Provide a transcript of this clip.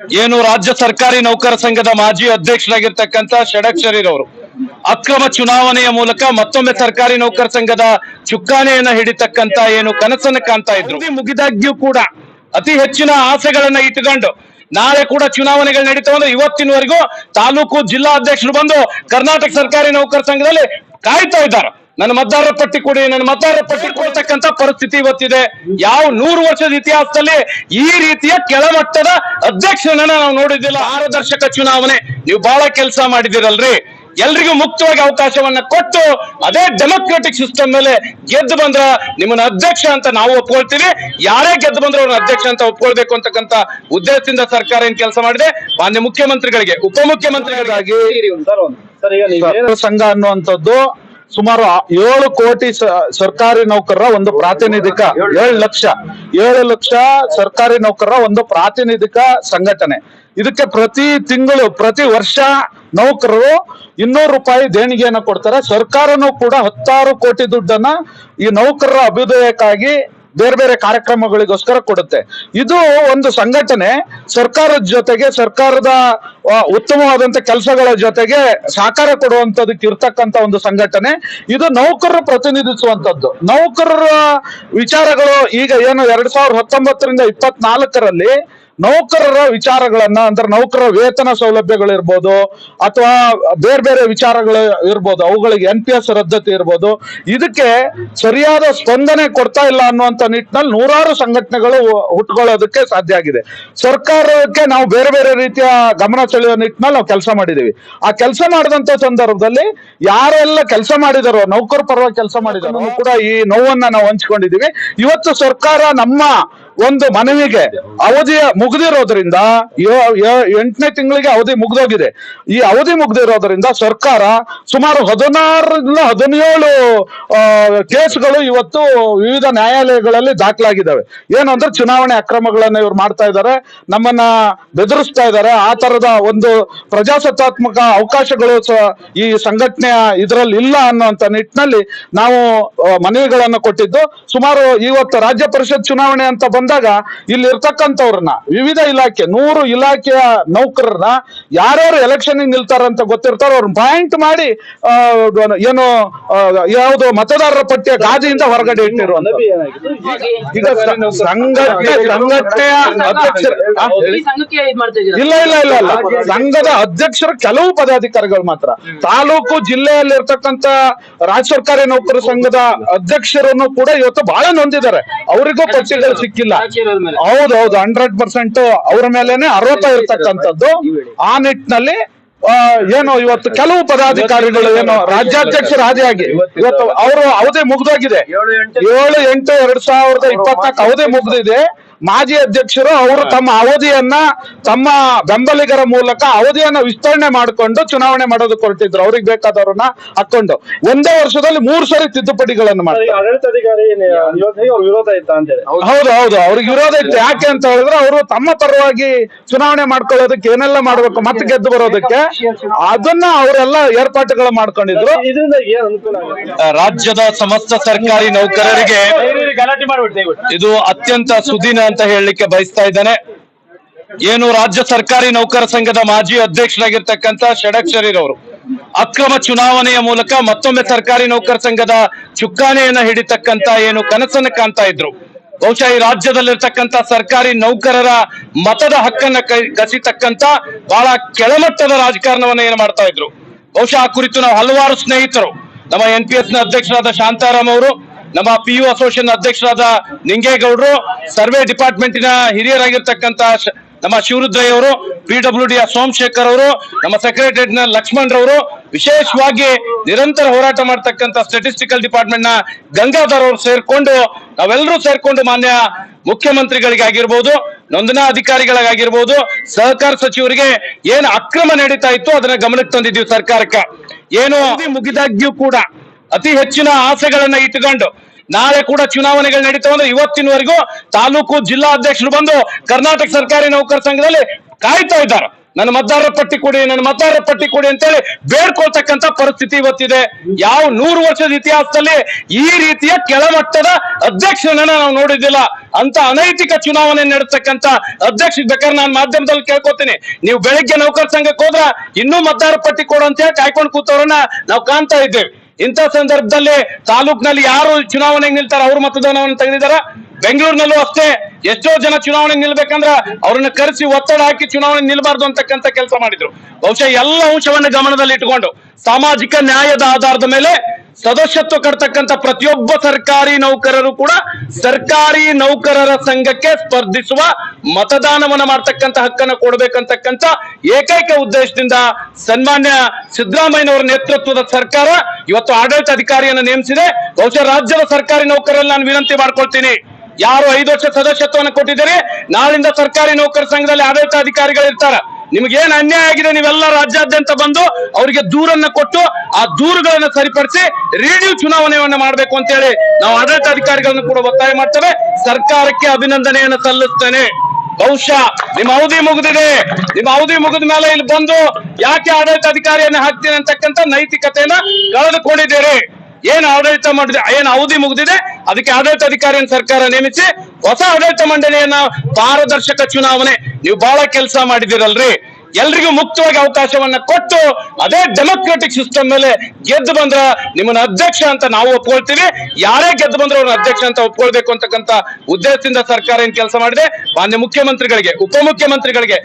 ಏನು ರಾಜ್ಯ ಸರ್ಕಾರಿ ನೌಕರ ಸಂಘದ ಮಾಜಿ ಅಧ್ಯಕ್ಷರಾಗಿರ್ತಕ್ಕಂಥ ಷಡಕ್ಷರಿರವರು ಅಕ್ರಮ ಚುನಾವಣೆಯ ಮೂಲಕ ಮತ್ತೊಮ್ಮೆ ಸರ್ಕಾರಿ ನೌಕರ ಸಂಘದ ಚುಕ್ಕಾಣೆಯನ್ನ ಹಿಡಿತಕ್ಕಂತ ಏನು ಕನಸನ್ನು ಕಾಣ್ತಾ ಇದ್ರು. ಇದು ಮುಗಿದಾಗ್ಯೂ ಕೂಡ ಅತಿ ಹೆಚ್ಚಿನ ಆಸೆಗಳನ್ನ ಇಟ್ಟುಕೊಂಡು ನಾಳೆ ಕೂಡ ಚುನಾವಣೆಗಳು ನಡೀತಾವ ಅಂದ್ರೆ ಇವತ್ತಿನವರೆಗೂ ತಾಲೂಕು ಜಿಲ್ಲಾ ಅಧ್ಯಕ್ಷರು ಬಂದು ಕರ್ನಾಟಕ ಸರ್ಕಾರಿ ನೌಕರ ಸಂಘದಲ್ಲಿ ಕಾಯ್ತಾ ಇದ್ದಾರೆ. ನನ್ನ ಮತದಾರರ ಪಟ್ಟಿ ಕೊಡಿ ನನ್ನ ಮತದಾರರ ಪಟ್ಟಿ ಕೊಡ್ತಕ್ಕಂತ ಪರಿಸ್ಥಿತಿ ಇವತ್ತಿದೆ. ಯಾವ ನೂರು ವರ್ಷದ ಇತಿಹಾಸದಲ್ಲಿ ಈ ರೀತಿಯ ಕೆಳಮಟ್ಟದ ಅಧ್ಯಕ್ಷರನ್ನ ನಾವು ನೋಡಿದ್ದಿಲ್ಲ. ಪಾರದರ್ಶಕ ಚುನಾವಣೆ. ನೀವು ಬಹಳ ಕೆಲಸ ಮಾಡಿದಿರಲ್ರಿ ಎಲ್ರಿಗೂ ಮುಕ್ತವಾಗಿ ಅವಕಾಶವನ್ನ ಕೊಟ್ಟು ಅದೇ ಡೆಮೋಕ್ರೆಟಿಕ್ ಸಿಸ್ಟಮ್ ಮೇಲೆ ಗೆದ್ದು ಬಂದ್ರ ನಿಮ್ಮನ್ನ ಅಧ್ಯಕ್ಷ ಅಂತ ನಾವು ಒಪ್ಕೊಳ್ತೀವಿ. ಯಾರೇ ಗೆದ್ದು ಬಂದ್ರೆ ಅವ್ರನ್ನ ಅಧ್ಯಕ್ಷ ಅಂತ ಒಪ್ಕೊಳ್ಬೇಕು ಅಂತಕ್ಕಂತ ಉದ್ದೇಶದಿಂದ ಸರ್ಕಾರ ಏನ್ ಕೆಲಸ ಮಾಡಿದೆ? ಮಾನ್ಯ ಮುಖ್ಯಮಂತ್ರಿಗಳಿಗೆ ಉಪಮುಖ್ಯಮಂತ್ರಿಗಳಿಗಾಗಿ ಸರ್ ಈಗ ನೀವೇನು ಸಂಘ ಅನ್ನುವಂಥದ್ದು ಸುಮಾರು ಏಳು ಕೋಟಿ ಸರ್ಕಾರಿ ನೌಕರರ ಒಂದು ಪ್ರಾತಿನಿಧಿಕ ಏಳು ಲಕ್ಷ. ಏಳು ಲಕ್ಷ ಸರ್ಕಾರಿ ನೌಕರರ ಒಂದು ಪ್ರಾತಿನಿಧಿಕ ಸಂಘಟನೆ. ಇದಕ್ಕೆ ಪ್ರತಿ ತಿಂಗಳು, ಪ್ರತಿ ವರ್ಷ ನೌಕರರು ಇನ್ನೂರು ರೂಪಾಯಿ ದೇಣಿಗೆಯನ್ನ ಕೊಡ್ತಾರೆ. ಸರ್ಕಾರನೂ ಕೂಡ ಹತ್ತಾರು ಕೋಟಿ ದುಡ್ಡನ್ನ ಈ ನೌಕರರ ಅಭ್ಯುದಯಕ್ಕಾಗಿ ಬೇರೆ ಬೇರೆ ಕಾರ್ಯಕ್ರಮಗಳಿಗೋಸ್ಕರ ಕೊಡುತ್ತೆ. ಇದು ಒಂದು ಸಂಘಟನೆ ಸರ್ಕಾರದ ಜೊತೆಗೆ ಸರ್ಕಾರದ ಉತ್ತಮವಾದಂತ ಕೆಲಸಗಳ ಜೊತೆಗೆ ಸಹಕಾರ ಕೊಡುವಂತದಕ್ಕೆ ಇರ್ತಕ್ಕಂತ ಒಂದು ಸಂಘಟನೆ. ಇದು ನೌಕರರು ಪ್ರತಿನಿಧಿಸುವಂತದ್ದು. ನೌಕರರ ವಿಚಾರಗಳು ಈಗ ಏನು, ಎರಡ್ ಸಾವಿರದ ಹತ್ತೊಂಬತ್ತರಿಂದ ಇಪ್ಪತ್ನಾಲ್ಕರಲ್ಲಿ ನೌಕರರ ವಿಚಾರಗಳನ್ನ, ಅಂದ್ರೆ ನೌಕರರ ವೇತನ ಸೌಲಭ್ಯಗಳಿರ್ಬೋದು ಅಥವಾ ಬೇರೆ ಬೇರೆ ವಿಚಾರಗಳು ಇರ್ಬೋದು, ಅವುಗಳಿಗೆ ಎನ್ ಪಿ ಎಸ್ ರದ್ದತಿ ಇರ್ಬೋದು, ಇದಕ್ಕೆ ಸರಿಯಾದ ಸ್ಪಂದನೆ ಕೊಡ್ತಾ ಇಲ್ಲ ಅನ್ನುವಂತ ನಿಟ್ಟಿನಲ್ಲಿ ನೂರಾರು ಸಂಘಟನೆಗಳು ಹುಟ್ಕೊಳ್ಳೋದಕ್ಕೆ ಸಾಧ್ಯ ಆಗಿದೆ. ಸರ್ಕಾರಕ್ಕೆ ನಾವು ಬೇರೆ ಬೇರೆ ರೀತಿಯ ಗಮನ ಸೆಳೆಯುವ ನಿಟ್ಟಿನಲ್ಲಿ ನಾವು ಕೆಲಸ ಮಾಡಿದೀವಿ ಆ ಕೆಲಸ ಮಾಡಿದಂತ ಸಂದರ್ಭದಲ್ಲಿ ಯಾರೆಲ್ಲ ಕೆಲಸ ಮಾಡಿದಾರೋ ನೌಕರ ಪರವಾಗಿ ಕೆಲಸ ಮಾಡಿದಾರೋ ಕೂಡ ಈ ನೋವನ್ನ ನಾವು ಹಂಚ್ಕೊಂಡಿದೀವಿ ಇವತ್ತು ಸರ್ಕಾರ ನಮ್ಮ ಒಂದು ಮನವಿಗೆ ಅವಧಿಯ ಮುಗಿದಿರೋದ್ರಿಂದ ಎಂಟನೇ ತಿಂಗಳಿಗೆ ಅವಧಿ ಮುಗಿದೋಗಿದೆ. ಈ ಅವಧಿ ಮುಗ್ದಿರೋದ್ರಿಂದ ಸರ್ಕಾರ ಸುಮಾರು ಹದಿನಾರರಿಂದ ಹದಿನೇಳು ಕೇಸ್ಗಳು ಇವತ್ತು ವಿವಿಧ ನ್ಯಾಯಾಲಯಗಳಲ್ಲಿ ದಾಖಲಾಗಿದ್ದಾವೆ. ಏನಂದ್ರೆ ಚುನಾವಣೆ ಅಕ್ರಮಗಳನ್ನ ಇವ್ರು ಮಾಡ್ತಾ ಇದ್ದಾರೆ, ನಮ್ಮನ್ನ ಬೆದರಿಸ್ತಾ ಇದ್ದಾರೆ. ಆ ತರದ ಒಂದು ಪ್ರಜಾಸತ್ತಾತ್ಮಕ ಅವಕಾಶಗಳು ಈ ಸಂಘಟನೆಯ ಇದರಲ್ಲಿ ಇಲ್ಲ ಅನ್ನುವಂತ ನಿಟ್ಟಿನಲ್ಲಿ ನಾವು ಮನವಿಗಳನ್ನು ಕೊಟ್ಟಿದ್ದು. ಸುಮಾರು ಇವತ್ತು ರಾಜ್ಯ ಪರಿಷತ್ ಚುನಾವಣೆ ಅಂತ ಬಂದಾಗ ಇಲ್ಲಿ ಇರ್ತಕ್ಕಂಥವ್ರನ್ನ ವಿವಿಧ ಇಲಾಖೆ ನೂರು ಇಲಾಖೆಯ ನೌಕರರನ್ನ ಯಾರ್ಯಾರು ಎಲೆಕ್ಷನ್ ನಿಲ್ತಾರಂತ ಗೊತ್ತಿರ್ತಾರೋ ಅವ್ರನ್ನ ಪಾಯಿಂಟ್ ಮಾಡಿ ಏನು ಯಾವುದು ಮತದಾರರ ಪಟ್ಟಿಯ ಗಾದಿಯಿಂದ ಹೊರಗಡೆ ಇಟ್ಟಿರುವ ಮನವಿ ಏನಾಗಿದೆ ಈಗ ಸಂಘಟನೆ ಸಂಘಟನೆಯ ಅಧ್ಯಕ್ಷರ ಆ, ಸಂಘಕ್ಕೆ ಇದ್ ಮಾಡ್ತಾ ಇದ್ದೀರಾ? ಇಲ್ಲ ಇಲ್ಲ ಇಲ್ಲ ಇಲ್ಲ. ಸಂಘದ ಅಧ್ಯಕ್ಷರ ಕೆಲವು ಪದಾಧಿಕಾರಿಗಳು ಮಾತ್ರ. ತಾಲೂಕು ಜಿಲ್ಲೆಯಲ್ಲಿರ್ತಕ್ಕಂತ ರಾಜ್ಯ ಸರ್ಕಾರಿ ನೌಕರ ಸಂಘದ ಅಧ್ಯಕ್ಷರನ್ನು ಕೂಡ ಇವತ್ತು ಬಹಳ ನೊಂದಿದ್ದಾರೆ. ಅವರಿಗೂ ಪಟ್ಟಿಗಳು ಸಿಕ್ಕಿಲ್ಲ. ರಾಜ್ಯದವ್ರ ಮೇಲೆ. ಹೌದು ಹೌದು ಹಂಡ್ರೆಡ್ ಪರ್ಸೆಂಟ್ ಅವ್ರ ಮೇಲೆನೆ ಆರೋಪ ಇರ್ತಕ್ಕಂಥದ್ದು. ಆ ನಿಟ್ಟಿನಲ್ಲಿ ಏನು ಇವತ್ತು ಕೆಲವು ಪದಾಧಿಕಾರಿಗಳು ಏನು ರಾಜ್ಯಾಧ್ಯಕ್ಷರ ಆದಿಯಾಗಿ ಇವತ್ತು ಅವರು ಅವಧಿ ಮುಗ್ದೋಗಿದೆ. ಏಳು ಎಂಟು ಏಳು ಎಂಟು ಎರಡ್ ಸಾವಿರದ ಇಪ್ಪತ್ನಾಲ್ಕು ಅವಧಿ ಮುಗ್ದಿದೆ. ಮಾಜಿ ಅಧ್ಯಕ್ಷರು ಅವರು ತಮ್ಮ ಅವಧಿಯನ್ನ ತಮ್ಮ ಬೆಂಬಲಿಗರ ಮೂಲಕ ಅವಧಿಯನ್ನ ವಿಸ್ತರಣೆ ಮಾಡಿಕೊಂಡು ಚುನಾವಣೆ ಮಾಡೋದಕ್ಕೆ ಹೊರಟಿದ್ರು ಅವ್ರಿಗೆ ಬೇಕಾದವ್ರನ್ನ ಹಾಕೊಂಡು ಒಂದೇ ವರ್ಷದಲ್ಲಿ ಮೂರ್ ಸರಿ ತಿದ್ದುಪಡಿಗಳನ್ನು ಮಾಡ್ತಾರೆ. ಆಡಳಿತಾಧಿಕಾರಿ ವಿರೋಧ ಇತ್ತ ಅಂತ ಹೇಳಿ? ಹೌದು ಹೌದು ಅವ್ರಿಗೆ ವಿರೋಧ ಇತ್ತು. ಯಾಕೆ ಅಂತ ಹೇಳಿದ್ರೆ ಅವರು ತಮ್ಮ ಪರವಾಗಿ ಚುನಾವಣೆ ಮಾಡ್ಕೊಳ್ಳೋದಕ್ಕೆ ಏನೆಲ್ಲ ಮಾಡ್ಬೇಕು ಮತ್ತೆ ಗೆದ್ದು ಬರೋದಕ್ಕೆ ಅದನ್ನ ಅವರೆಲ್ಲ ಏರ್ಪಾಟುಗಳು ಮಾಡ್ಕೊಂಡಿದ್ರು. ರಾಜ್ಯದ ಸಮಸ್ತ ಸರ್ಕಾರಿ ನೌಕರರಿಗೆ ಗಲಾಟೆ ಮಾಡ್ಬಿಡ್ತೇವೆ ಇದು ಅತ್ಯಂತ ಸುದಿನ ಅಂತ ಹೇಳಲಿಕ್ಕೆ ಬಯಸ್ತಾ ಇದ್ದಾನೆ. ಏನು ರಾಜ್ಯ ಸರ್ಕಾರಿ ನೌಕರ ಸಂಘದ ಮಾಜಿ ಅಧ್ಯಕ್ಷರಾಗಿರ್ತಕ್ಕಂಥ ಷಡಕ್ಷರಿರವರು ಅಕ್ರಮ ಚುನಾವಣೆಯ ಮೂಲಕ ಮತ್ತೊಮ್ಮೆ ಸರ್ಕಾರಿ ನೌಕರ ಸಂಘದ ಚುಕ್ಕಾಣೆಯನ್ನ ಹಿಡಿತಕ್ಕಂತ ಏನು ಕನಸನ್ನ ಕಾಣ್ತಾ ಇದ್ರು. ಬಹುಶಃ ಈ ರಾಜ್ಯದಲ್ಲಿರ್ತಕ್ಕಂಥ ಸರ್ಕಾರಿ ನೌಕರರ ಮತದ ಹಕ್ಕನ್ನ ಕಸಿತಕ್ಕಂತ ಬಹಳ ಕೆಳಮಟ್ಟದ ರಾಜಕಾರಣವನ್ನ ಏನು ಮಾಡ್ತಾ ಇದ್ರು. ಬಹುಶಃ ಆ ಕುರಿತು ನಾವು ಹಲವಾರು ಸ್ನೇಹಿತರು, ನಮ್ಮ ಎನ್ ಪಿ ಎಸ್ನ ಅಧ್ಯಕ್ಷರಾದ ಶಾಂತಾರಾಮ್ ಅವರು ನಮ್ಮ ಪಿ ಯು ಅಸೋಸಿಯೇಷನ್ ಅಧ್ಯಕ್ಷರಾದ ನಿಂಗೇಗೌಡರು, ಸರ್ವೆ ಡಿಪಾರ್ಟ್ಮೆಂಟಿನ ಹಿರಿಯರಾಗಿರ್ತಕ್ಕಂತ ನಮ್ಮ ಶಿವರುದ್ರಯ್ಯ ಅವರು ಪಿ ಡಬ್ಲ್ಯೂ ಡಿ ಸೋಮಶೇಖರ್ ಅವರು, ನಮ್ಮ ಸೆಕ್ರೆಟರಿಯೇಟ್ನ ಲಕ್ಷ್ಮಣ್ ರವರು ವಿಶೇಷವಾಗಿ ನಿರಂತರ ಹೋರಾಟ ಮಾಡ್ತಕ್ಕಂತ ಸ್ಟಾಟಿಸ್ಟಿಕಲ್ ಡಿಪಾರ್ಟ್ಮೆಂಟ್ನ ಗಂಗಾಧರ್ ಅವರು ಸೇರ್ಕೊಂಡು ನಾವೆಲ್ಲರೂ ಸೇರ್ಕೊಂಡು ಮಾನ್ಯ ಮುಖ್ಯಮಂತ್ರಿಗಳಿಗಾಗಿರ್ಬೋದು ನೋಂದನಾ ಅಧಿಕಾರಿಗಳಿಗಾಗಿರ್ಬೋದು ಸಹಕಾರ ಸಚಿವರಿಗೆ ಏನು ಅಕ್ರಮ ನಡೀತಾ ಇತ್ತು ಅದನ್ನ ಗಮನಕ್ಕೆ ತಂದಿದ್ದೀವಿ ಸರ್ಕಾರಕ್ಕೆ. ಏನು ಮುಗಿದಾಗ್ಯೂ ಕೂಡ ಅತಿ ಹೆಚ್ಚಿನ ಆಸೆಗಳನ್ನ ಇಟ್ಟುಕೊಂಡು ನಾಳೆ ಕೂಡ ಚುನಾವಣೆಗಳು ನಡೀತಾವ ಅಂದ್ರೆ ಇವತ್ತಿನವರೆಗೂ ತಾಲೂಕು ಜಿಲ್ಲಾ ಅಧ್ಯಕ್ಷರು ಬಂದು ಕರ್ನಾಟಕ ಸರ್ಕಾರಿ ನೌಕರ ಸಂಘದಲ್ಲಿ ಕಾಯ್ತಾ ಇದ್ದಾರೆ. ನನ್ನ ಮತದಾರರ ಪಟ್ಟಿ ಕೊಡಿ, ನನ್ನ ಮತದಾರರ ಪಟ್ಟಿ ಕೊಡಿ ಅಂತೇಳಿ ಬೇಡ್ಕೊಳ್ತಕ್ಕಂತ ಪರಿಸ್ಥಿತಿ ಇವತ್ತಿದೆ. ಯಾವ ನೂರು ವರ್ಷದ ಇತಿಹಾಸದಲ್ಲಿ ಈ ರೀತಿಯ ಕೆಳಮಟ್ಟದ ಅಧ್ಯಕ್ಷರನ್ನ ನಾವು ನೋಡಿದ್ದಿಲ್ಲ. ಅಂತ ಅನೈತಿಕ ಚುನಾವಣೆ ನಡೆಸತಕ್ಕಂತ ಅಧ್ಯಕ್ಷ ಬೇಕಾದ್ರೆ ನಾನು ಮಾಧ್ಯಮದಲ್ಲಿ ಕೇಳ್ಕೊತೀನಿ. ನೀವು ಬೆಳಿಗ್ಗೆ ನೌಕರ ಸಂಘಕ್ಕೆ ಹೋದ್ರ ಇನ್ನೂ ಮತದಾರರ ಪಟ್ಟಿ ಕೊಡು ಅಂತ ಹೇಳಿ ಕಾಯ್ಕೊಂಡು ಕೂತವ್ರನ್ನ ನಾವು ಕಾಣ್ತಾ ಇದ್ದೇವೆ. ಇಂಥ ಸಂದರ್ಭದಲ್ಲಿ ತಾಲೂಕ್ನಲ್ಲಿ ಯಾರು ಚುನಾವಣೆಗೆ ನಿಲ್ತಾರ, ಅವ್ರ ಮತದಾನವನ್ನು ತೆಗೆದಿದ್ದಾರೆ? ಬೆಂಗಳೂರಿನಲ್ಲೂ ಅಷ್ಟೇ, ಎಷ್ಟೋ ಜನ ಚುನಾವಣೆಗೆ ನಿಲ್ಬೇಕಂದ್ರ ಅವ್ರನ್ನ ಕರೆಸಿ ಒತ್ತಡ ಹಾಕಿ ಚುನಾವಣೆ ನಿಲ್ಬಾರ್ದು ಅಂತಕ್ಕಂಥ ಕೆಲಸ ಮಾಡಿದ್ರು. ಬಹುಶಃ ಎಲ್ಲ ಅಂಶವನ್ನ ಗಮನದಲ್ಲಿ ಇಟ್ಟುಕೊಂಡು ಸಾಮಾಜಿಕ ನ್ಯಾಯದ ಆಧಾರದ ಮೇಲೆ ಸದಸ್ಯತ್ವ ಕಟ್ತಕ್ಕಂತ ಪ್ರತಿಯೊಬ್ಬ ಸರ್ಕಾರಿ ನೌಕರರು ಕೂಡ ಸರ್ಕಾರಿ ನೌಕರರ ಸಂಘಕ್ಕೆ ಸ್ಪರ್ಧಿಸುವ ಮತದಾನವನ್ನ ಮಾಡ್ತಕ್ಕಂಥ ಹಕ್ಕನ್ನು ಕೊಡಬೇಕಂತಕ್ಕಂಥ ಏಕೈಕ ಉದ್ದೇಶದಿಂದ ಸನ್ಮಾನ್ಯ ಸಿದ್ದರಾಮಯ್ಯನವರ ನೇತೃತ್ವದ ಸರ್ಕಾರ ಇವತ್ತು ಆಡಳಿತ ಅಧಿಕಾರಿಯನ್ನು ನೇಮಿಸಿದೆ. ಬಹುಶಃ ರಾಜ್ಯದ ಸರ್ಕಾರಿ ನೌಕರರಲ್ಲಿ ನಾನು ವಿನಂತಿ ಮಾಡ್ಕೊಳ್ತೀನಿ. ಯಾರು ಐದು ವರ್ಷ ಸದಸ್ಯತ್ವವನ್ನು ಕೊಟ್ಟಿದ್ದೀರಿ, ನಾಳಿಂದ ಸರ್ಕಾರಿ ನೌಕರ ಸಂಘದಲ್ಲಿ ಆಡಳಿತ ಅಧಿಕಾರಿಗಳು ಇರ್ತಾರ ನಿಮ್ಗೇನ್ ಅನ್ಯಾಯ ಆಗಿದೆ? ನೀವೆಲ್ಲ ರಾಜ್ಯಾದ್ಯಂತ ಬಂದು ಅವರಿಗೆ ದೂರನ್ನ ಕೊಟ್ಟು ಆ ದೂರುಗಳನ್ನ ಸರಿಪಡಿಸಿ ರೇಡಿಯೋ ಚುನಾವಣೆಯನ್ನ ಮಾಡಬೇಕು ಅಂತ ಹೇಳಿ ನಾವು ಆಡಳಿತ ಅಧಿಕಾರಿಗಳನ್ನು ಕೂಡ ಒತ್ತಾಯ ಮಾಡ್ತೇವೆ. ಸರ್ಕಾರಕ್ಕೆ ಅಭಿನಂದನೆಯನ್ನು ಸಲ್ಲಿಸ್ತೇನೆ. ಬಹುಶಃ ನಿಮ್ಮ ಅವಧಿ ಮುಗಿದಿದೆ. ನಿಮ್ಮ ಅವಧಿ ಮುಗಿದ ಮೇಲೆ ಇಲ್ಲಿ ಬಂದು ಯಾಕೆ ಆಡಳಿತ ಅಧಿಕಾರಿಯನ್ನ ಹಾಕ್ತೀನಿ ಅಂತಕ್ಕಂಥ ನೈತಿಕತೆಯನ್ನ ಕಳೆದುಕೊಂಡಿದ್ದೀರಿ. ಏನ್ ಆಡಳಿತ ಮಾಡಿದೆ? ಏನ್ ಅವಧಿ ಮುಗಿದಿದೆ? ಅದಕ್ಕೆ ಆಡಳಿತ ಅಧಿಕಾರಿಯನ್ನು ಸರ್ಕಾರ ನೇಮಿಸಿ ಹೊಸ ಆಡಳಿತ ಮಂಡಳಿಯನ್ನ ಪಾರದರ್ಶಕ ಚುನಾವಣೆ, ನೀವು ಬಹಳ ಕೆಲಸ ಮಾಡಿದಿರಲ್ರಿ. ಎಲ್ರಿಗೂ ಮುಕ್ತವಾಗಿ ಅವಕಾಶವನ್ನ ಕೊಟ್ಟು ಅದೇ ಡೆಮೊಕ್ರೆಟಿಕ್ ಸಿಸ್ಟಮ್ ಮೇಲೆ ಗೆದ್ದು ಬಂದ್ರ ನಿಮ್ಮನ್ನ ಅಧ್ಯಕ್ಷ ಅಂತ ನಾವು ಒಪ್ಕೊಳ್ತೀವಿ. ಯಾರೇ ಗೆದ್ದು ಬಂದ್ರೆ ಅವ್ರನ್ನ ಅಧ್ಯಕ್ಷ ಅಂತ ಒಪ್ಕೊಳ್ಬೇಕು ಅಂತಕ್ಕಂತ ಉದ್ದೇಶದಿಂದ ಸರ್ಕಾರ ಏನ್ ಕೆಲಸ ಮಾಡಿದೆ? ಮಾನ್ಯ ಮುಖ್ಯಮಂತ್ರಿಗಳಿಗೆ, ಉಪಮುಖ್ಯಮಂತ್ರಿಗಳಿಗೆ.